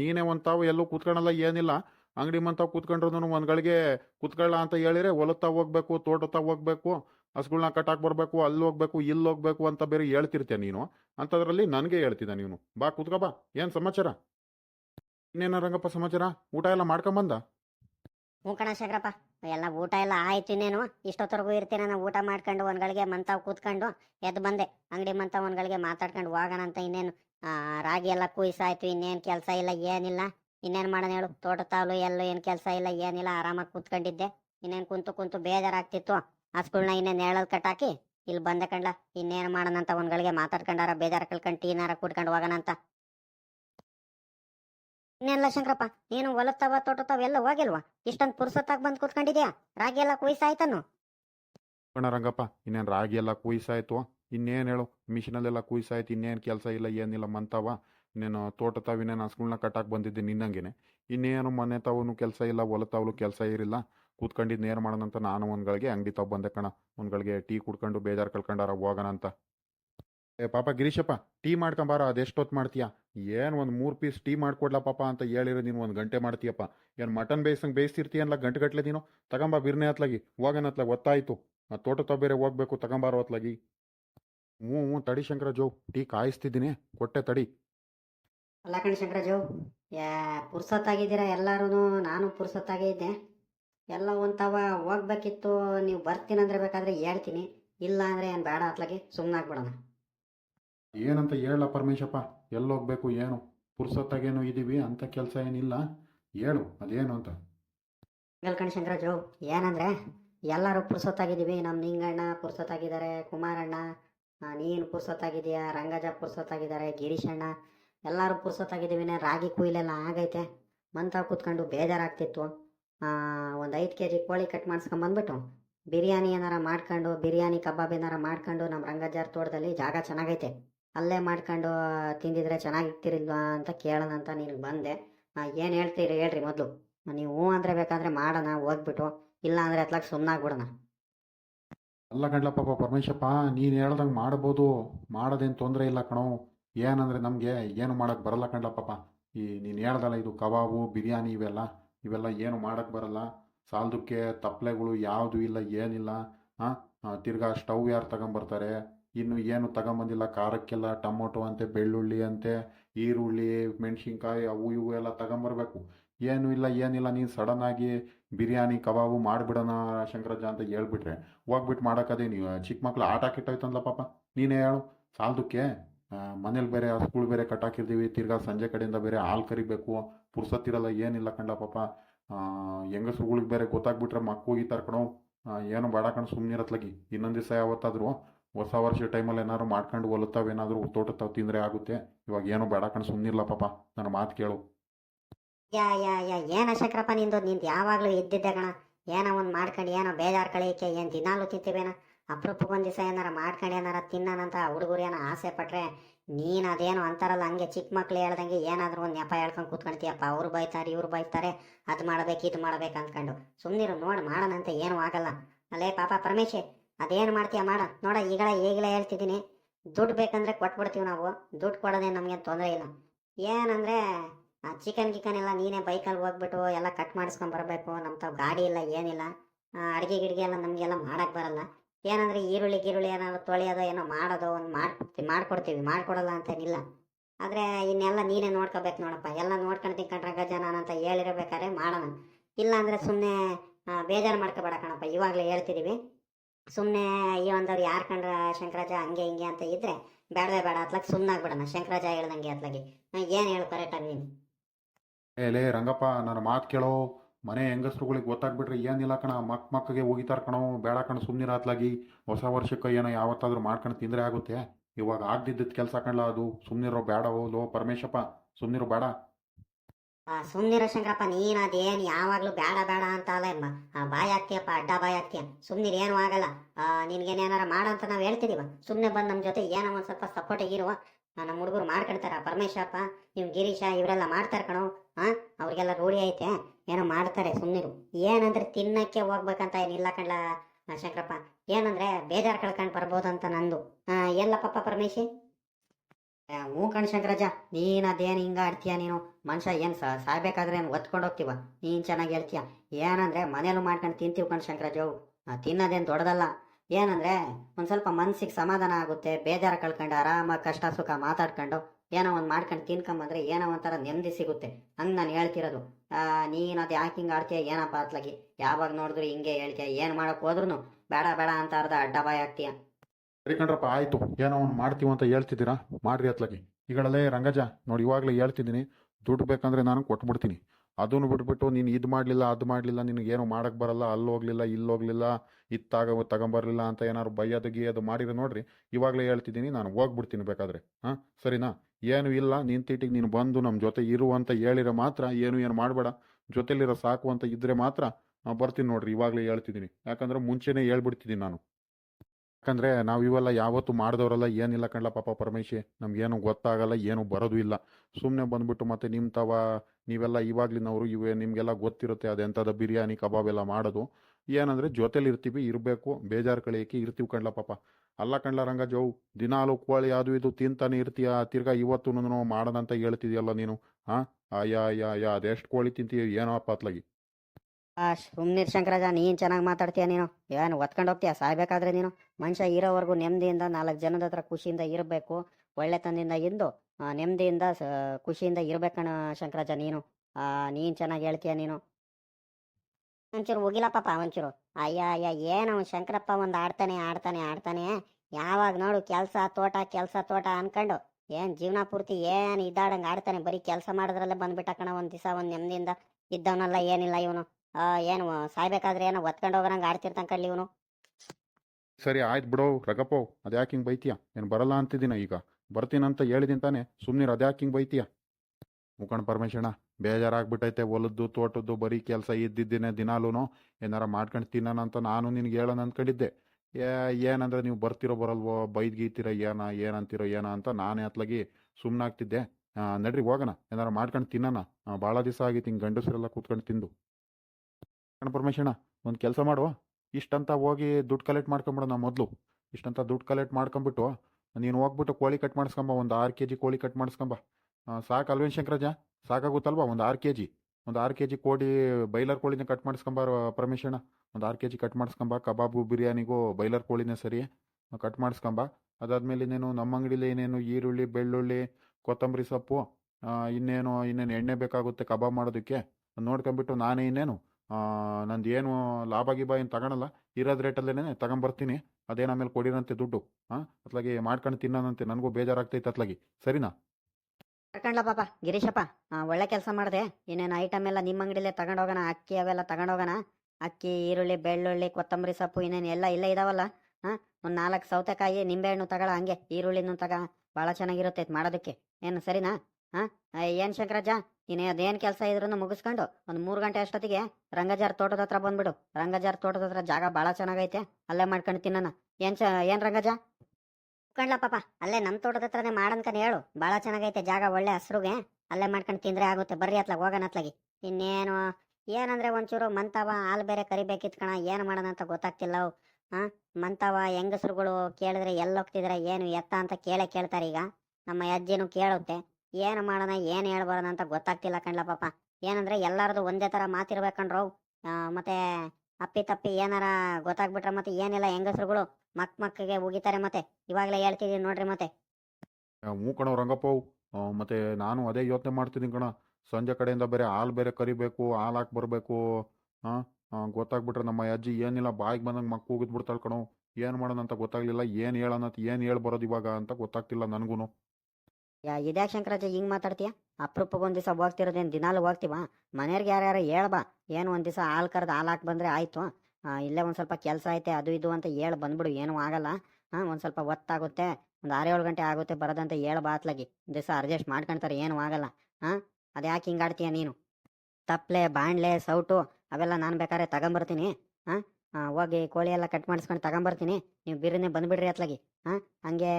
ನೀನೇ ಒಂದು ತಾವು ಎಲ್ಲೂ ಕೂತ್ಕೊಳಲ್ಲ ಏನಿಲ್ಲ. ಅಂಗಡಿ ಮಂತ ಕೂತ್ಕೊಂಡ್ರು ಒಂದು ಗಳಿಗೆ ಕೂತ್ಕೊಳ್ಳ ಅಂತ ಹೇಳಿದ್ರೆ ಹೊಲತ್ತ ಹೋಗ್ಬೇಕು, ತೋಟತ್ತ ಹೋಗ್ಬೇಕು ಹಸುಗಳನ್ನ ಕಟ್ಟಾಕ್ ಬರಬೇಕು, ಅಲ್ಲಿ ಹೋಗ್ಬೇಕು, ಇಲ್ಲಿ ಹೋಗ್ಬೇಕು ಅಂತ ಬೇರೆ ಹೇಳ್ತಿರ್ತೀಯ ನೀನು? ಅಂಥದ್ರಲ್ಲಿ ನನಗೆ ಹೇಳ್ತಿದ್ದ ನೀನು? ಬಾ, ಕೂತ್ಕೋ ಬಾ. ಏನು ಸಮಾಚಾರ? ಇನ್ನೇನ ರಂಗಪ್ಪ ಸಮಾಚಾರ? ಊಟ ಎಲ್ಲ ಮಾಡ್ಕೊಂಬಂದ? ಹ್ಞೂ ಕಣ ಶೇಖರಪ್ಪ. ಎಲ್ಲ ಊಟ ಎಲ್ಲ ಆಯ್ತು ಇನ್ನೇನು. ಇಷ್ಟೊತ್ತರೆಗೂ ಇರ್ತೀನಿ ನಾನು ಊಟ ಮಾಡ್ಕೊಂಡು ಒಂದ್ಗಳಿಗೆ ಮಂತಾವ್ ಕೂತ್ಕೊಂಡು ಎದ್ದು ಬಂದೆ. ಅಂಗಡಿ ಮಂತ ಒಂದ್ಗಳಿಗೆ ಮಾತಾಡ್ಕೊಂಡು ಹೋಗೋಣ ಅಂತ ಇನ್ನೇನು ರಾಗಿ ಎಲ್ಲ ಕುಯ್ಸಾಯ್ತು, ಇನ್ನೇನು ಕೆಲಸ ಇಲ್ಲ, ಏನಿಲ್ಲ. ಇನ್ನೇನು ಮಾಡೋಣ ಹೇಳು? ತೋಟ ತಾಲು ಎಲ್ಲೂ ಏನು ಕೆಲಸ ಇಲ್ಲ, ಏನಿಲ್ಲ, ಆರಾಮಾಗಿ ಕೂತ್ಕೊಂಡಿದ್ದೆ. ಇನ್ನೇನ್ ಕುಂತು ಕುಂತು ಬೇಜಾರಾಗ್ತಿತ್ತು. ಹಸ್ಗಳನ್ನ ಇನ್ನೇನ್ ಹೇಳಲ್ ಕಟ್ಟಾಕಿ ಇಲ್ಲಿ ಬಂದೆ ಕಂಡ್ಲ, ಇನ್ನೇನ್ ಮಾಡೋಣ ಅಂತ ಒಂದ್ಗಳಿಗೆ ಮಾತಾಡ್ಕೊಂಡಾರ, ಬೇಜಾರು ಕಳ್ಕೊಂಡು ಟೀನಾರ ಕುಡ್ಕೊಂಡು ಹೋಗೋಣ ಅಂತ. ಇನ್ನೇನಿಲ್ಲ ಶಂಕರಪ್ಪ, ನೀನು ಹೊಲತ್ತವ ತೋಟತ್ತವ ಎಲ್ಲ ಹೋಗಿಲ್ವಾ? ಇಷ್ಟೊಂದು ಪುರ್ಸತ್ತಾಗ ಬಂದು ಕೂತ್ಕೊಂಡಿದ್ಯಾ? ರಾಗಿ ಎಲ್ಲ ಕೊಯ್ಸಾಯ್ತನು ರಂಗಪ್ಪ, ಇನ್ನೇನ್ ರಾಗಿ ಎಲ್ಲ ಕುಯ್ಸಾಯ್ತು ಇನ್ನೇನು ಹೇಳು? ಮಿಷಿನಲ್ಲೆಲ್ಲ ಕೂಯ್ಸಾಯ್ತು, ಇನ್ನೇನು ಕೆಲಸ ಇಲ್ಲ, ಏನಿಲ್ಲ, ಮಂತಾವ. ನೀನು ತೋಟ ತಾವಿನೇನು ಹಸ್ಗಳನ್ನ ಹಸ್ಗಳ್ನ ಕಟ್ಟಾಕ್ ಬಂದಿದ್ದೆ ನಿನ್ನಂಗೆನೆ. ಇನ್ನೇನು ಮನೆ ತಾವೂ ಕೆಲಸ ಇಲ್ಲ, ಹೊಲ ತಾವಲು ಕೆಲಸ ಇರಿಲ್ಲ ಕೂತ್ಕೊಂಡಿದ್ದು ನೇರು ಮಾಡೋಣಂತ ನಾನು ಒಂದ್ಗಳಿಗೆ ಅಂಗಡಿ ತಾವು ಬಂದೆ ಕಣ. ಒಂದ್ಗಳಿಗೆ ಟೀ ಕುಡ್ಕೊಂಡು ಬೇಜಾರು ಕಳ್ಕೊಂಡಾರ ಹೋಗೋಣ ಅಂತ. ಏ ಪಾಪ ಗಿರೀಶಪ್ಪ, ಟೀ ಮಾಡ್ಕೊಂಬಾರ, ಅದೆಷ್ಟೊತ್ತು ಮಾಡ್ತೀಯಾ? ಏನು ಒಂದು ಮೂರು ಪೀಸ್ ಟೀ ಮಾಡ್ಕೊಡ್ಲಾ ಪಾಪ ಅಂತ ಹೇಳಿರೋ ನೀನು ಒಂದು ಗಂಟೆ ಮಾಡ್ತೀಯಪ್ಪ. ಏನು ಮಟನ್ ಬೇಯಿಸಂಗೆ ಬೇಯಿಸ್ತಿರ್ತೀಯಲ್ಲ ಗಂಟೆ ಗಟ್ಲೆ ನೀನು? ತಗೊಂಬ ಬಿರ್ನೆ ಹತ್ಲಾಗಿ ಹೋಗೋಣ ಹತ್ಲಾಗ ಒತ್ತಾಯ್ತು ಆ ತೋಟ ಬೇರೆ ಹೋಗ್ಬೇಕು, ತಗೊಂಬಾರೋ ಹೊತ್ಲಾಗಿ. ಹ್ಞೂ ಹ್ಞೂ ತಡಿ ಶಂಕರ ಜೋ ಟೀ ಕಾಯಿಸ್ತಿದ್ದೀನಿ ಕೊಟ್ಟೆ ತಡಿ. ಅಲ್ಲ ಶಂಕರ ಶಂಕರಾಜು ಯಾ ಪುರ್ಸತ್ತಾಗಿದ್ದೀರಾ ಎಲ್ಲರೂ ನಾನು ಪುರ್ಸತ್ತಾಗೇ ಇದ್ದೆ. ಎಲ್ಲ ಒಂತವ ಹೋಗ್ಬೇಕಿತ್ತು ನೀವು ಬರ್ತೀನಂದ್ರೆ ಬೇಕಾದ್ರೆ ಹೇಳ್ತೀನಿ. ಇಲ್ಲ ಅಂದರೆ ಏನು ಬೇಡ ಸುಮ್ಮನೆ ಸುಮ್ಮನಾಗ್ಬಿಡೋಣ ಏನಂತ ಹೇಳ ಪರಮೇಶಪ್ಪ ಎಲ್ಲೋಗ್ಬೇಕು ಏನು? ಪುರ್ಸತ್ತಾಗೇನು ಇದ್ದೀವಿ ಅಂತ ಕೆಲಸ ಏನಿಲ್ಲ. ಹೇಳು ಅದೇನು ಅಂತ. ಕಣ್ ಶಂಕರಾಜು ಏನಂದರೆ ಎಲ್ಲರೂ ಪುರ್ಸೊತ್ತಾಗಿದ್ದೀವಿ. ನಮ್ಮ ನಿಂಗಣ್ಣ ಪುರ್ಸೊತ್ತಾಗಿದ್ದಾರೆ ಕುಮಾರಣ್ಣ ನೀನು ಪುರ್ಸೊತ್ತಾಗಿದೆಯಾ ರಂಗಜ ಪುರ್ಸೊತ್ತಾಗಿದ್ದಾರೆ. ಗಿರೀಶ್ ಅಣ್ಣ, ಎಲ್ಲರೂ ಪುರ್ಸೊತ್ತಾಗಿದ್ದೀವಿ ನೇ ರಾಗಿ ಕುಯ್ಲೆಲ್ಲ ಆಗೈತೆ. ಮಂತಾವ್ ಕೂತ್ಕೊಂಡು ಬೇಜಾರಾಗ್ತಿತ್ತು. ಒಂದು ಐದು ಕೆ ಜಿ ಕೋಳಿ ಕಟ್ ಮಾಡಿಸ್ಕೊಂಬಂದ್ಬಿಟ್ಟು ಬಿರಿಯಾನಿ ಏನಾರ ಮಾಡ್ಕೊಂಡು, ಬಿರಿಯಾನಿ ಕಬಾಬ್ ಏನಾರ ಮಾಡ್ಕೊಂಡು ನಮ್ಮ ರಂಗಜ್ಜಾರ್ ತೋಟದಲ್ಲಿ ಜಾಗ ಚೆನ್ನಾಗೈತೆ. ಅಲ್ಲೇ ಮಾಡ್ಕೊಂಡು ತಿಂದಿದ್ರೆ ಚೆನ್ನಾಗಿರ್ತಿರಿಲ್ವಾ ಅಂತ ಕೇಳೋಣ ಅಂತ ನಿನಗೆ ಬಂದೆ. ಏನು ಹೇಳ್ತೀರಿ ಹೇಳ್ರಿ ಮೊದಲು. ನೀವು ಹ್ಞೂ ಅಂದರೆ ಬೇಕಾದರೆ ಮಾಡೋಣ, ಹೋಗ್ಬಿಟ್ಟು. ಇಲ್ಲ ಅಂದರೆ ಅತ್ಲಾಗ ಸುಮ್ಮನಾಗ್ಬಿಡೋಣ ಅಲ್ಲ ಗಂಡ್ಲ ಪಾಪ ಪರಮೇಶಪ್ಪ ನೀನು ಹೇಳ್ದಂಗೆ ಮಾಡ್ಬೋದು. ಮಾಡೋದೇನು ತೊಂದರೆ ಇಲ್ಲ ಕಣೋ. ಏನಂದರೆ ನಮಗೆ ಏನು ಮಾಡೋಕ್ಕೆ ಬರಲ್ಲ ಕಣ್ಲ ಪಾಪ ಈ ನೀನು ಹೇಳ್ದಲ್ಲ ಇದು ಕಬಾಬು, ಬಿರಿಯಾನಿ ಇವೆಲ್ಲ. ಇವೆಲ್ಲ ಏನು ಮಾಡೋಕ್ಕೆ ಬರಲ್ಲ. ಸಾಲದಕ್ಕೆ ತಪ್ಪಲೆಗಳು ಯಾವುದು ಇಲ್ಲ, ಏನಿಲ್ಲ. ಹಾಂ ತಿರ್ಗಾ ಸ್ಟವ್ ಯಾರು ತಗೊಂಬರ್ತಾರೆ? ಇನ್ನು ಏನು ತಗೊಂಬಂದಿಲ್ಲ. ಖಾರಕ್ಕೆಲ್ಲ ಟೊಮೊಟೊ ಅಂತೆ, ಬೆಳ್ಳುಳ್ಳಿ ಅಂತೆ, ಈರುಳ್ಳಿ, ಮೆಣಸಿನ್ಕಾಯಿ, ಅವು ಇವು ಎಲ್ಲ ತಗೊಂಬರ್ಬೇಕು. ಏನು ಇಲ್ಲ, ಏನಿಲ್ಲ. ನೀನು ಸಡನ್ನಾಗಿ ಬಿರಿಯಾನಿ, ಕಬಾಬು ಮಾಡಿಬಿಡೋಣ ಶಂಕರಜ್ಜ ಅಂತ ಹೇಳ್ಬಿಟ್ರೆ ಹೋಗ್ಬಿಟ್ಟು ಮಾಡೋಕ್ಕದೇ ನೀವು ಚಿಕ್ಕ ಮಕ್ಳು ಆಟ ಪಾಪ. ನೀನೇ ಹೇಳು ಸಾಲದಕ್ಕೆ ಮನೇಲಿ ಬೇರೆ ಸ್ಕೂಲ್ ಬೇರೆ ಕಟ್ಟಾಕಿರ್ತೀವಿ, ತಿರ್ಗಾ ಸಂಜೆ ಕಡೆಯಿಂದ ಬೇರೆ ಹಾಲು ಕರಿಬೇಕು, ಪುರ್ಸತ್ತಿರಲ್ಲ, ಏನಿಲ್ಲ ಕಂಡ ಪಾಪ. ಹೆಂಗಸ್ರುಗಳಿಗೆ ಬೇರೆ ಗೊತ್ತಾಗ್ಬಿಟ್ರೆ ಮಕ್ಕ ಹೋಗಿ ತರ್ಕೊಂಡು ಏನು ಬೇಡ ಕಣ್ ಸುಮ್ಮನಿರತ್ಲಾಗಿ ಇನ್ನೊಂದು ದಿವಸ ಯಾವತ್ತಾದರೂ ಹೊಸ ವರ್ಷ ಟೈಮಲ್ಲಿ ಏನಾದ್ರು ಮಾಡ್ಕೊಂಡು ಹೊಲತಾವೇನಾದರೂ ತೋಟ ತಾವು ತಿಂದರೆ ಆಗುತ್ತೆ. ಇವಾಗ ಏನು ಬೇಡ ಕಣ್ ಸುಮ್ಮನಿರಲ್ಲ ಪಾಪ. ನನ್ನ ಮಾತು ಕೇಳು. ಯಾ ಯಾ ಯಾ, ಏನ ಶಂಕರಪ್ಪ ನಿಂದು? ನಿಂದು ಯಾವಾಗಲೂ ಇದ್ದಿದ್ದೆ ಗಣ ಏನೋ ಒಂದು ಮಾಡ್ಕೊಂಡು, ಏನೋ ಬೇಜಾರು ಕಳಿಯಕ್ಕೆ ಏನು ದಿನಾಲು ತಿಂತೀವೇನ ಅಪರೂಪಕ್ಕೆ ಒಂದು ದಿವಸ ಏನಾರ ಮಾಡ್ಕೊಂಡು, ಏನಾರ ತಿನ್ನೋಣಂತ ಹುಡುಗರು ಏನೋ ಆಸೆ ಪಟ್ರೆ ನೀನು ಅದೇನೋ ಅಂತಾರಲ್ಲ, ಹಂಗೆ ಚಿಕ್ಕ ಮಕ್ಳು ಹೇಳ್ದಂಗೆ ಏನಾದರೂ ಒಂದು ನೆಪ ಹೇಳ್ಕೊಂಡು ಕೂತ್ಕೊಳ್ತೀಯಪ್ಪ ಅವ್ರು ಬೈತಾರೆ, ಇವ್ರು ಬೈತಾರೆ, ಅದು ಮಾಡ್ಬೇಕು, ಇದು ಮಾಡ್ಬೇಕು ಅಂದ್ಕೊಂಡು. ಸುಮ್ಮನಿರು ನೋಡಿ ಮಾಡೋಣಂತ ಏನೂ ಆಗಲ್ಲ. ಅಲ್ಲೇ ಪಾಪ ಪರಮೇಶ್, ಅದೇನು ಮಾಡ್ತೀಯ ಮಾಡ. ನೋಡ ಈಗಳ ಈಗಲೇ ಹೇಳ್ತಿದ್ದೀನಿ. ದುಡ್ಡು ಬೇಕಂದ್ರೆ ಕೊಟ್ಬಿಡ್ತೀವಿ ನಾವು. ದುಡ್ಡು ಕೊಡೋದೇ ನಮಗೆ ತೊಂದರೆ ಇಲ್ಲ. ಏನಂದ್ರೆ ಚಿಕನ್ ಗಿಕನ್ ಎಲ್ಲ ನೀನೇ ಬೈಕಲ್ಲಿ ಹೋಗ್ಬಿಟ್ಟು ಎಲ್ಲ ಕಟ್ ಮಾಡಿಸ್ಕೊಂಡು ಬರಬೇಕು ನಮ್ಮ ತಾವು ಗಾಡಿ ಇಲ್ಲ, ಏನಿಲ್ಲ. ಅಡುಗೆ ಗಿಡಿಗೆ ಎಲ್ಲ ನಮಗೆಲ್ಲ ಮಾಡಕ್ಕೆ ಬರಲ್ಲ. ಏನಂದ್ರೆ ಈರುಳ್ಳಿ ಗಿರುಳ್ಳಿ ಏನಾದ್ರು ತೊಳೆಯೋದೋ ಏನೋ ಮಾಡೋದೋ, ಒಂದು ಮಾಡ್ಕೊಡ್ತೀವಿ ಮಾಡ್ಕೊಡ್ತೀವಿ, ಮಾಡ್ಕೊಡಲ್ಲ ಅಂತೇನಿಲ್ಲ ಆದರೆ ಇನ್ನೆಲ್ಲ ನೀನೇ ನೋಡ್ಕೋಬೇಕು ನೋಡಪ್ಪ, ಎಲ್ಲ ನೋಡ್ಕೊಂಡು ತಿನ್ಕೊಂಡ್ರೆ ಗಜ ನಾನು ಅಂತ ಹೇಳಿರಬೇಕಾದ್ರೆ ಮಾಡೋಣ. ಇಲ್ಲ ಅಂದರೆ ಸುಮ್ಮನೆ ಬೇಜಾರು ಮಾಡ್ಕೋಬೇಡ ಕಣಪ್ಪ, ಇವಾಗಲೇ ಹೇಳ್ತಿದ್ದೀವಿ ಸುಮ್ಮನೆ ಈ ಒಂದವ್ರು ಯಾರು ಕಂಡ್ರ ಶಂಕರಾಜ ಹಂಗೆ ಹಿಂಗೆ ಅಂತ ಇದ್ದರೆ ಬೇಡವೇ ಬೇಡ, ಅತ್ಲಾಗ ಸುಮ್ಮನಾಗ್ಬಿಡೋಣ ಶಂಕರಾಜ ಹೇಳ್ದಂಗೆ ಅತ್ಲಾಗಿ. ಏನು ಹೇಳು ಕರೆಕ್ಟಾಗಿ ನೀನು? ಏ, ಲೇ, ರಂಗಪ್ಪ, ನನ್ನ ಮಾತು ಕೇಳೋ ಮನೆ ಹೆಂಗಸ್ರುಗಳಿಗೆ ಗೊತ್ತಾಗ್ಬಿಟ್ರೆ ಏನಿಲ್ಲ ಕಣ, ಮಕ್ ಮಕ್ಕಗೆ ಹೋಗಿತಾರ ಕಣೋ, ಬೇಡ ಕಣ ಸುಮ್ಮನಿರಾತ್ಲಾಗಿ ಹೊಸ ವರ್ಷಕ್ಕೆ ಏನೋ ಯಾವತ್ತಾದ್ರೂ ಮಾಡ್ಕೊಂಡು ತಿಂದರೆ ಆಗುತ್ತೆ. ಇವಾಗ ಆಗ್ದಿದ್ದ ಕೆಲಸ ಕಣ್ಲ ಅದು. ಸುಮ್ಮನಿರೋ ಬೇಡ ಲೋ, ಪರಮೇಶಪ್ಪ ಸುಮ್ಮನಿರೋ ಬೇಡ ಸುಮ್ಮನಿರೋ ಶಂಕರಪ್ಪ, ನೀನು ಅದೇನು ಯಾವಾಗಲೂ ಬೇಡ ಬೇಡ ಅಂತ ಅಲ್ಲ ಬಾಯ್ ಆಗ್ತೀಯಪ್ಪ ಅಡ್ಡ ಬಾಯ್ ಆಗ್ತೀಯ ಸುಮ್ಮನಿರು ಏನೂ ಆಗಲ್ಲ. ನಿನ್ಗೇನೇನಾರ ಮಾಡಂತ ನಾವು ಹೇಳ್ತಿದೀವ ಸುಮ್ಮನೆ ಬಂದು ನಮ್ಮ ಜೊತೆ ಏನೋ ಒಂದು ಸ್ವಲ್ಪ ಸಪೋರ್ಟಿಗೆ ಇರುವ. ನಮ್ಮ ಹುಡುಗರು ಮಾಡ್ಕೊಳ್ತಾರ ಪರಮೇಶಪ್ಪ ಇವ್ ಗಿರೀಶ ಇವರೆಲ್ಲ ಮಾಡ್ತಾರ ಕಣೋ ಹಾ ಅವ್ರಿಗೆಲ್ಲ ರೂಢಿ ಐತೆ, ಏನೋ ಮಾಡ್ತಾರೆ ಸುಮ್ಮನಿರು ಏನಂದ್ರೆ ತಿನ್ನಕ್ಕೆ ಹೋಗ್ಬೇಕಂತ ಏನಿಲ್ಲ ಕಣ್ಲ ಶಂಕರಪ್ಪ. ಏನಂದ್ರೆ ಬೇಜಾರು ಕಳ್ಕೊಂಡು ಬರ್ಬೋದಂತ ನಂದು. ಎಲ್ಲ ಪಪ್ಪ ಪರಮೇಶಿ? ಹ್ಞೂ ಕಣ್ ಶಂಕರಜ ನೀನ್ ಅದೇನು ಹಿಂಗ ಆಡ್ತೀಯ ನೀನು? ಮನುಷ್ಯ ಏನು ಸಾಯ್ಬೇಕಾದ್ರೆ ಏನು ಒತ್ಕೊಂಡು ಹೋಗ್ತೀವ? ನೀನು ಚೆನ್ನಾಗಿ ಹೇಳ್ತೀಯ. ಏನಂದ್ರೆ ಮನೇಲೂ ಮಾಡ್ಕೊಂಡು ತಿಂತೀವಿ ಕಣ್ ಶಂಕರಾಜವು ತಿನ್ನೋದೇನು ದೊಡ್ಡದಲ್ಲ. ಏನಂದ್ರೆ ಒಂದ್ ಸ್ವಲ್ಪ ಮನ್ಸಿಗೆ ಸಮಾಧಾನ ಆಗುತ್ತೆ, ಬೇಜಾರ ಕಳ್ಕೊಂಡು ಆರಾಮಾಗಿ ಕಷ್ಟ ಸುಖ ಮಾತಾಡ್ಕೊಂಡು ಏನೋ ಒಂದು ಮಾಡ್ಕೊಂಡು ತಿನ್ಕೊಂಬಂದ್ರೆ ಏನೋ ಒಂಥರ ನೆಮ್ಮದಿ ಸಿಗುತ್ತೆ ಹಂಗೆ ನಾನು ಹೇಳ್ತಿರೋದು. ನೀನ್ ಅದು ಯಾಕೆ ಹಿಂಗೆ ಆಡ್ತೀಯ, ಏನಪ್ಪ ಅತ್ಲಾಗಿ? ಯಾವಾಗ ನೋಡಿದ್ರು ಹಿಂಗೆ ಹೇಳ್ತೀಯ, ಏನು ಮಾಡಕ್ ಹೋದ್ರು ಬೇಡ ಬೇಡ ಅಂತ ಅರ್ಧ ಅಡ್ಡ ಬಾಯ್ ಆಗ್ತೀಯ? ಸರಿ ಕಣ್ರಪ್ಪ, ಆಯಿತು. ಏನೋ ಒಂದು ಮಾಡ್ತೀವಿ ಅಂತ ಹೇಳ್ತಿದ್ದೀರಾ? ಮಾಡ್ರಿ ಅತ್ಲಾಗಿ. ಈಗಳಲ್ಲೇ ರಂಗಜ, ನೋಡಿ ಇವಾಗಲೇ ಹೇಳ್ತಿದ್ದೀನಿ. ದುಡ್ಡು ಬೇಕಂದ್ರೆ ನಾನು ಕೊಟ್ಬಿಡ್ತೀನಿ. ಅದನ್ನು ಬಿಟ್ಬಿಟ್ಟು ನೀನು ಇದು ಮಾಡಲಿಲ್ಲ, ಅದು ಮಾಡಲಿಲ್ಲ, ನಿನಗೆ ಏನೋ ಮಾಡಕ್ಕೆ ಬರಲ್ಲ, ಅಲ್ಲಿ ಹೋಗಲಿಲ್ಲ, ಇಲ್ಲಿ ಹೋಗಲಿಲ್ಲ, ಇತ್ತಾಗ ತಗೊಂಬರಲಿಲ್ಲ ಅಂತ ಏನಾದ್ರು ಬೈಯೋದು ಗೀಯೋದು ಮಾಡಿದ್ರೆ ನೋಡ್ರಿ, ಇವಾಗಲೇ ಹೇಳ್ತಿದ್ದೀನಿ, ನಾನು ಹೋಗ್ಬಿಡ್ತೀನಿ ಬೇಕಾದ್ರೆ. ಹಾಂ, ಸರಿನಾ? ಏನು ಇಲ್ಲ ನಿನ್ನ ತೀಟಿಗೆ ನೀನು ಬಂದು ನಮ್ಮ ಜೊತೆ ಇರು ಅಂತ ಹೇಳಿರೋ ಮಾತ್ರ, ಏನು ಏನು ಮಾಡಬೇಡ, ಜೊತೆಲಿರೋ ಸಾಕು ಅಂತ ಇದ್ರೆ ಮಾತ್ರ ಬರ್ತೀನಿ ನೋಡ್ರಿ, ಇವಾಗಲೇ ಹೇಳ್ತಿದ್ದೀನಿ. ಯಾಕಂದ್ರೆ ಮುಂಚೆನೇ ಹೇಳ್ಬಿಡ್ತಿದ್ದೀನಿ ನಾನು. ಯಾಕಂದ್ರೆ ನಾವು ಇವೆಲ್ಲ ಯಾವತ್ತೂ ಮಾಡಿದವರಲ್ಲ, ಏನಿಲ್ಲ ಕಣ್ಲ ಪಾಪ ಪರಮೇಶಿ, ನಮಗೇನು ಗೊತ್ತಾಗಲ್ಲ, ಏನು ಬರೋದು ಇಲ್ಲ. ಸುಮ್ಮನೆ ಬಂದ್ಬಿಟ್ಟು ಮತ್ತೆ ನಿಮ್ಮ ತವ ನೀವೆಲ್ಲ ಇವಾಗ್ಲಿನವರು ಇವೆ ನಿಮಗೆಲ್ಲ ಗೊತ್ತಿರುತ್ತೆ ಅದೆಂಥದ್ದು ಬಿರಿಯಾನಿ ಕಬಾಬ್ ಎಲ್ಲ ಮಾಡೋದು. ಏನಂದರೆ ಜೊತೆಲಿ ಇರ್ತೀವಿ ಇರಬೇಕು ಬೇಜಾರು ಕಳಿಯಕ್ಕೆ ಇರ್ತೀವಿ ಕಣ್ಲ ಪಾಪ. ಅಲ್ಲ ಕಣ್ಲ ರಂಗ ಜೋ ದಿನಾಲು ಕೋಳಿ ಅದು ಇದು ತಿಂತಾನೆ ಇರ್ತೀಯ ತಿರ್ಗಾ ಇವತ್ತು ನಾವು ಮಾಡೋದಂತ ಹೇಳ್ತಿದ್ಯಲ್ಲ ನೀನು ಹಾಂ ಅಯ್ಯ ಯಾ ಅಯ್ಯ ಅದೆಷ್ಟು ಕೋಳಿ ತಿಂತೀಯ ಏನೋ ಪಾತ್ಲಾಗಿ ಆ ಸುಮ್ನಿರ್ ಶಂಕರಾಜ ನೀನ್ ಚೆನ್ನಾಗಿ ಮಾತಾಡ್ತೀಯ ನೀನು. ಏನು ಒತ್ಕೊಂಡು ಹೋಗ್ತೀಯ? ಸಾಯ್ಬೇಕಾದ್ರೆ ನೀನು. ಮನುಷ್ಯ ಇರೋವರೆಗೂ ನೆಮ್ಮದಿಯಿಂದ ನಾಲ್ಕು ಜನದ ಹತ್ರ ಖುಷಿಯಿಂದ ಇರಬೇಕು ಒಳ್ಳೆತನದಿಂದ ಇದ್ದು ಆ, ನೆಮ್ಮದಿಯಿಂದ ಸ- ಖುಷಿಯಿಂದ ಇರ್ಬೇಕಣ ಶಂಕರಾಜ, ನೀನು. ನೀನ್ ಚೆನ್ನಾಗಿ ಹೇಳ್ತೀಯ ನೀನು. ಒಂಚೂರು ಹೋಗಿಲ್ಲ ಪಾಪ ಒಂಚೂರು. ಅಯ್ಯ ಅಯ್ಯ, ಏನು ಶಂಕರಪ್ಪ ಒಂದು ಆಡ್ತಾನೆ ಆಡ್ತಾನೆ ಆಡ್ತಾನೆ. ಯಾವಾಗ ನೋಡು ಕೆಲಸ ತೋಟ ಕೆಲಸ ತೋಟ ಅನ್ಕೊಂಡು ಏನ್ ಜೀವನ ಪೂರ್ತಿ ಏನ್ ಇದ್ದಾಡಂಗೆ ಆಡ್ತಾನೆ, ಬರೀ ಕೆಲಸ ಮಾಡೋದ್ರಲ್ಲೇ ಬಂದ್ಬಿಟ್ಟ ಕಣ ಒಂದ್ ದಿವಸ, ಒಂದ್ ನೆಮ್ಮದಿಯಿಂದ. ಇದ್ದವನಲ್ಲ ಏನಿಲ್ಲ ಇವನು. ಏನು ಸಾಯ್ಬೇಕಾದ್ರೆ ಏನೋ ಒತ್ಕೊಂಡು ಹೋಗೋರಂಗೆ ಆಡ್ತಿರ್ತಾನೆ ಕಳ್ಳಿ ಇವನು. ಸರಿ, ಆಯ್ತು ಬಿಡೋ ರಗಪ್ಪ ಅದ್ಯಾಕೆ ಹಿಂಗೆ ಬೈತೀಯ? ಏನು ಬರಲ್ಲ ಅಂತಿದ್ದೀನ ಈಗ. ಬರ್ತೀನಂತ ಹೇಳಿದಿಂತಾನೆ ತಾನೆ. ಸುಮ್ಮನೆ ಅದ್ಯಾಕೆ ಹಿಂಗೆ ಬೈತೀಯ? ಮುಖಂಡ್ ಪರಮೇಶಣ್ಣ ಬೇಜಾರಾಗ್ಬಿಟ್ಟೈತೆ ಹೊಲದ್ದು, ತೋಟದ್ದು, ಬರೀ ಕೆಲಸ ಇದ್ದಿದ್ದೇನೆ ದಿನಾಲೂ ಏನಾರ ಮಾಡ್ಕೊಂಡು ತಿನ್ನೋಣ ಅಂತ ನಾನು ನಿನ್ಗೆ ಹೇಳೋಣ ಅಂದ್ಕೊಂಡಿದ್ದೆ ಏ, ಏನಂದ್ರೆ ನೀವು ಬರ್ತಿರೋ ಬರಲ್ವೋ ಬೈದ್ ಗೀತಿರ ಏನ, ಏನಂತಿರೋ ಏನ ಅಂತ ನಾನೇ ಅತ್ಲಾಗಿ ಸುಮ್ಮನಾಗ್ತಿದ್ದೆ ನಡ್ರಿ ಹೋಗೋಣ, ಏನಾರ ಮಾಡ್ಕೊಂಡು ತಿನ್ನೋಣ. ಭಾಳ ದಿವಸ ಆಗಿತ್ತು ಹಿಂಗೆ ಗಂಡಸರೆಲ್ಲ ಕೂತ್ಕೊಂಡು ತಿಂದು. ಕಣ ಪರಮೇಶಣ್ಣ ಒಂದು ಕೆಲಸ ಮಾಡುವ. ಇಷ್ಟಂತ ಹೋಗಿ ದುಡ್ಡು ಕಲೆಕ್ಟ್ ಮಾಡ್ಕೊಂಬಿಡೋಣ ಮೊದಲು. ಇಷ್ಟಂತ ದುಡ್ಡು ಕಲೆಕ್ಟ್ ಮಾಡ್ಕೊಂಬಿಟ್ಟು ನೀನು ಹೋಗ್ಬಿಟ್ಟು ಕೋಳಿ ಕಟ್ ಮಾಡಿಸ್ಕೊಂಬ, ಒಂದು ಆರು ಕೆ ಜಿ ಕೋಳಿ ಕಟ್ ಮಾಡಿಸ್ಕೊಂಬ. ಸಾಕು ಅಲ್ವೇನ್ ಶಂಕರಾಜ ಸಾಕಾಗುತ್ತಲ್ವಾ ಒಂದು ಆರು ಕೆ ಜಿ ಒಂದು ಆರು ಕೆ ಜಿ ಕೋಳಿ ಬೈಲರ್ ಕೋಳಿನ ಕಟ್ ಮಾಡಿಸ್ಕೊಂಬ ಪರಮೇಶಣ್ಣ ಒಂದು ಆರು ಕೆ ಜಿ ಕಟ್ ಮಾಡಿಸ್ಕೊಂಬ, ಕಬಾಬು ಬಿರಿಯಾನಿಗೂ ಬೈಲರ್ ಕೋಳಿನೇ ಸರಿ ಕಟ್ ಮಾಡಿಸ್ಕೊಂಬ. ಅದಾದಮೇಲೆ ಇನ್ನೇನು ನಮ್ಮ ಅಂಗಡಿಲಿ ಏನೇನು ಈರುಳ್ಳಿ, ಬೆಳ್ಳುಳ್ಳಿ, ಕೊತ್ತಂಬರಿ ಸೊಪ್ಪು ಇನ್ನೇನು ಇನ್ನೇನು ಎಣ್ಣೆ ಬೇಕಾಗುತ್ತೆ ಕಬಾಬ್ ಮಾಡೋದಕ್ಕೆ. ನೋಡ್ಕೊಂಬಿಟ್ಟು ನಾನೇ ಇನ್ನೇನು ನಂದು ಏನು ಲಾಭ ಗೀಬ ಏನು ತಗೊಳಲ್ಲ ಇರೋದ್ ರೇಟಲ್ಲೇನೆ ತಗೊಂಬರ್ತೀನಿ. ಅದೇನು ಆಮೇಲೆ ಕೊಡಿರಂತೆ ದುಡ್ಡು ಹಾಂ ಅತ್ಲಾಗಿ ಮಾಡ್ಕೊಂಡು ತಿನ್ನೋದಂತೆ ನನಗೂ ಬೇಜಾರಾಗ್ತೈತೆ ಅತ್ಲಾಗಿ. ಸರಿನಾ? ಕರ್ಕೊಂಡ್ಲ ಪಾಪ, ಗಿರೀಶಪ್ಪ ಒಳ್ಳೆ ಕೆಲಸ ಮಾಡಿದೆ. ಏನೇನು ಐಟಮ್ ಎಲ್ಲ ನಿಮ್ಮ ಅಂಗಡಿಲೇ ತಗೊಂಡೋಗೋಣ, ಅಕ್ಕಿ ಅವೆಲ್ಲ ತಗೊಂಡೋಗೋಣ. ಅಕ್ಕಿ, ಈರುಳ್ಳಿ, ಬೆಳ್ಳುಳ್ಳಿ, ಕೊತ್ತಂಬರಿ ಸೊಪ್ಪು, ಇನ್ನೇನು ಎಲ್ಲ ಇಲ್ಲೇ ಇದಾವಲ್ಲ ಹಾಂ ಒಂದು ನಾಲ್ಕು ಸೌತೆಕಾಯಿ, ನಿಂಬೆಹಣ್ಣು ತಗೊಳ ಹಂಗೆ, ಈರುಳ್ಳಿನೂ ತಗ, ಭಾಳ ಚೆನ್ನಾಗಿರುತ್ತೆ ಮಾಡೋದಕ್ಕೆ. ಏನು, ಸರಿನಾ? ಹಾಂ ಏನು ಶಂಕರಾಜ? ನೀನು ಅದೇನು ಕೆಲಸ ಇದ್ರೂ ಮುಗಿಸ್ಕೊಂಡು ಒಂದು ಮೂರು ಗಂಟೆ ಅಷ್ಟೊತ್ತಿಗೆ ರಂಗಜಾರ್ ತೋಟದ ಹತ್ರ ಬಂದ್ಬಿಡು. ರಂಗಜಾರ್ ತೋಟದ ಹತ್ರ ಜಾಗ ಭಾಳ ಚೆನ್ನಾಗೈತೆ. ಅಲ್ಲೇ ಮಾಡ್ಕೊಂಡು ತಿನ್ನೋಣ. ಏನು ಚ, ಏನು ರಂಗಜ? ಕಣ್ಲ ಪಾಪ, ಅಲ್ಲೇ ನಮ್ಮ ತೋಟದ ಹತ್ರನೇ ಮಾಡನ್ಕನ್ ಹೇಳು. ಭಾಳ ಚೆನ್ನಾಗೈತೆ ಜಾಗ, ಒಳ್ಳೆ ಹಸ್ರುಗೆ. ಅಲ್ಲೇ ಮಾಡ್ಕೊಂಡು ತಿಂದ್ರೆ ಆಗುತ್ತೆ. ಬರ್ರಿ ಅತ್ಲಾಗ, ಹೋಗೋಣ ಅತ್ಲಾಗಿ. ಇನ್ನೇನು, ಏನಂದ್ರೆ ಒಂಚೂರು ಮಂತವ, ಹಾಲು ಬೇರೆ ಕರಿಬೇಕಿತ್ತು ಕಣ. ಏನು ಮಾಡೋಣ ಅಂತ ಗೊತ್ತಾಗ್ತಿಲ್ಲ ಅವು. ಹಾಂ ಮಂತವ, ಹೆಂಗಸ್ರುಗಳು ಕೇಳಿದ್ರೆ ಎಲ್ಲಿ ಹೋಗ್ತಿದ್ರೆ ಏನು ಎತ್ತ ಅಂತ ಕೇಳೇ ಕೇಳ್ತಾರೆ ಈಗ. ನಮ್ಮ ಅಜ್ಜಿನೂ ಕೇಳುತ್ತೆ. ಏನು ಮಾಡೋಣ, ಏನು ಹೇಳ್ಬಾರ್ದು ಅಂತ ಗೊತ್ತಾಗ್ತಿಲ್ಲ ಕಣ್ಲ ಪಾಪ. ಏನಂದ್ರೆ ಎಲ್ಲರದು ಒಂದೇ ಥರ ಮಾತಿರ್ಬೇಕಂಡ್ರು ಮತ್ತೆ ಅಪ್ಪಿ ತಪ್ಪಿ ಏನಾರ ಗೊತ್ತಾಗ್ಬಿಟ್ರೆ ಮತ್ತೆ ಏನಿಲ್ಲ, ಹೆಂಗಸರುಗಳು ಮಕ್ ಮಕ್ಕಗೆ ಉಗಿತಾರೆ ಮತ್ತೆ. ಇವಾಗಲೇ ಹೇಳ್ತಿದೀನಿ ನೋಡ್ರಿ ಮತ್ತೆ. ಹ್ಞೂ ಕಣೋ ರಂಗಪ್ಪವು ಮತ್ತೆ ನಾನು ಅದೇ ಯೋಚನೆ ಮಾಡ್ತಿದ್ದೀನಿ ಕಣ. ಸಂಜೆ ಕಡೆಯಿಂದ ಬೇರೆ ಹಾಲು ಬೇರೆ ಕರಿಬೇಕು, ಹಾಲು ಹಾಕಿ ಬರಬೇಕು. ಹಾಂ ಗೊತ್ತಾಗ್ಬಿಟ್ರೆ ನಮ್ಮ ಅಜ್ಜಿ ಏನಿಲ್ಲ, ಬಾಯಿಗೆ ಬಂದಂಗೆ ಮಕ್ಕ ಹೋಗಿದ್ಬಿಡ್ತಾಳೆ ಕಣೋ. ಏನು ಮಾಡೋಣ ಅಂತ ಗೊತ್ತಾಗ್ಲಿಲ್ಲ, ಏನು ಹೇಳೋಣ ಏನು ಹೇಳ್ಬರೋದು ಇವಾಗ ಅಂತ ಗೊತ್ತಾಗ್ತಿಲ್ಲ ನನಗೂ ಯಾ ಇದ್ಯಾಕೆ ಶಂಕರಾಜ ಹಿಂಗೆ ಮಾತಾಡ್ತೀಯ? ಅಪ್ರೂಪಕ್ಕೆ ಒಂದು ದಿವಸ ಹೋಗ್ತಿರೋದೇನು ದಿನಾಲು ಹೋಗ್ತೀವ? ಮನೆಯವ್ರಿಗೆ ಯಾರ್ಯಾರು ಹೇಳ್ಬಾ ಏನು ಒಂದು ದಿವಸ ಹಾಲು ಕರೆದು ಹಾಲು ಹಾಕಿ ಬಂದರೆ ಆಯಿತು. ಇಲ್ಲೇ ಒಂದು ಸ್ವಲ್ಪ ಕೆಲಸ ಐತೆ, ಅದು ಇದು ಅಂತ ಹೇಳಿ ಬಂದ್ಬಿಡು, ಏನೂ ಆಗಲ್ಲ. ಹಾಂ, ಒಂದು ಸ್ವಲ್ಪ ಒತ್ತಾಗುತ್ತೆ ಒಂದು ಆರು ಏಳು ಗಂಟೆ ಆಗುತ್ತೆ, ಬರೋದಂತ ಹೇಳ ಬಾತ್ಲಾಗಿ ಒಂದು ದಿವಸ ಅಡ್ಜಸ್ಟ್ ಮಾಡ್ಕೊಳ್ತಾರೆ ಏನೂ ಆಗಲ್ಲ. ಹಾಂ, ಅದು ಯಾಕೆ ಹಿಂಗಾಡ್ತೀಯ ನೀನು? ತಪ್ಪಲೆ ಬಾಣ್ಲೆ, ಸೌಟು, ಅವೆಲ್ಲ ನಾನು ಬೇಕಾದ್ರೆ ತಗೊಂಬರ್ತೀನಿ. ಹಾಂ ಹೋಗಿ ಕೋಳಿ ಎಲ್ಲ ಕಟ್ ಮಾಡಿಸ್ಕೊಂಡು ತಗೊಂಬರ್ತೀನಿ. ನೀವು ಬಿರಿಯಾನಿ ಬಂದ್ಬಿಡ್ರಿ ಅತ್ಲಾಗಿ. ಹಾಂ ಹಂಗೆ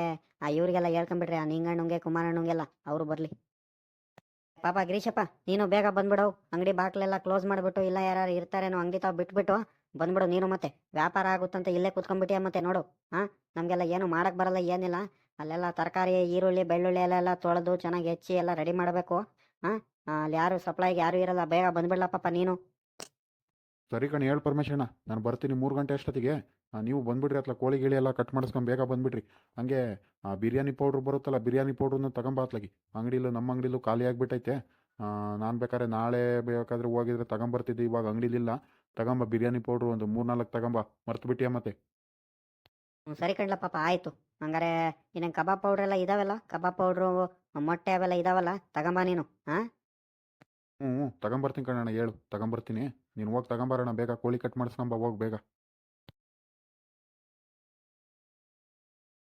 ಆ ಇವರಿಗೆಲ್ಲ ಹೇಳ್ಕೊಂಬಿಡ್ರಿ, ಆ ನಿಂಗಣ್ಣಂಗೆ, ಕುಮಾರಣ್ಣಂಗೆಲ್ಲ, ಅವರು ಬರಲಿ. ಪಾಪ ಗಿರೀಶಪ್ಪ, ನೀನು ಬೇಗ ಬಂದ್ಬಿಡವು ಅಂಗಡಿ ಬಾಕ್ಲೆಲ್ಲ ಕ್ಲೋಸ್ ಮಾಡಿಬಿಟ್ಟು, ಇಲ್ಲ ಯಾರು ಇರ್ತಾರೇನೋ, ಅಂಗಡಿ ತಾವು ಬಿಟ್ಬಿಟ್ಟು, ಬಂದ್ಬಿಡು ನೀನು ಮತ್ತೆ. ವ್ಯಾಪಾರ ಆಗುತ್ತಂತ ಇಲ್ಲೇ ಕುತ್ಕೊಂಡ್ಬಿಟ್ಟಿಯ ಮತ್ತೆ ನೋಡು. ಹಾಂ ನಮಗೆಲ್ಲ ಏನು ಮಾಡಕ್ ಬರಲ್ಲ, ಏನಿಲ್ಲ. ಅಲ್ಲೆಲ್ಲ ತರಕಾರಿ, ಈರುಳ್ಳಿ, ಬೆಳ್ಳುಳ್ಳಿ ಎಲ್ಲ ಎಲ್ಲ ತೊಳೆದು ಚೆನ್ನಾಗಿ ಹೆಚ್ಚಿ ಎಲ್ಲ ರೆಡಿ ಮಾಡಬೇಕು. ಹಾ ಅಲ್ಲಿ ಯಾರು ಸಪ್ಲೈಗೆ ಯಾರು ಇರಲ್ಲ, ಬೇಗ ಬಂದ್ಬಿಡ್ಲಪ್ಪ ನೀನು. ಸರಿ ಕಣ್ ಹೇಳಿ ಪರಮೇಶಣ್ಣ ನಾನು ಬರ್ತೀನಿ ಮೂರು ಗಂಟೆ ಅಷ್ಟೊತ್ತಿಗೆ. ನೀವು ಬಂದ್ಬಿಡ್ರಿ ಅತ್ಲ ಕೋಳಿ ಗಿಳಿ ಎಲ್ಲ ಕಟ್ ಮಾಡಿಸ್ಕೊಂಡು ಬೇಗ ಬಂದ್ಬಿಡ್ರಿ. ಹಂಗೆ ಬಿರಿಯಾನಿ ಪೌಡ್ರ್ ಬರುತ್ತಲ್ಲ ಬಿರಿಯಾನಿ ಪೌಡ್ರನ್ನ ತಗೊಂಬಾತ್ಲಾಗಿ ಅಂಗಡಿಲು ನಮ್ಮ ಅಂಗಡಿಲು ಖಾಲಿ ಆಗಿಬಿಟ್ಟೈತೆ. ನಾನು ಬೇಕಾದ್ರೆ ನಾಳೆ ಬೇಕಾದ್ರೆ ಹೋಗಿದ್ರೆ ತಗೊಂಬರ್ತಿದ್ದೆ ಇವಾಗ ಅಂಗಡಿಲಿಲ್ಲ. ತಗೊಂಬ ಬಿರಿಯಾನಿ ಪೌಡ್ರು ಒಂದು ಮೂರು ನಾಲ್ಕು ತಗೊಂಬ ಮರ್ತು ಬಿಟ್ಟಿಯ ಮತ್ತೆ. ಸರಿ ಕಣ್ಲ ಪಾಪ ಆಯಿತು. ಹಂಗಾರೆ ಇನ್ನೇನು ಕಬಾಬ್ ಪೌಡ್ರ್ ಎಲ್ಲ ಇದಾವಲ್ಲ? ಕಬಾಬ್ ಪೌಡ್ರು ಮೊಟ್ಟೆ ಅವೆಲ್ಲ ಇದಾವಲ್ಲ? ತಗೊಂಬ ನೀನು ಹಾಂ ಹ್ಞೂ ಹ್ಞೂ ತಗೊಂಬರ್ತೀನಿ ಕಣಣ್ಣ ಹೇಳು. ತಗೊಂಬರ್ತೀನಿ ನೀನು ಹೋಗಿ ತಗೊಂಬರೋಣ ಬೇಗ ಕೋಳಿ ಕಟ್ ಮಾಡಿಸ್ಕೊಂಬ ಹೋಗಿ ಬೇಗ.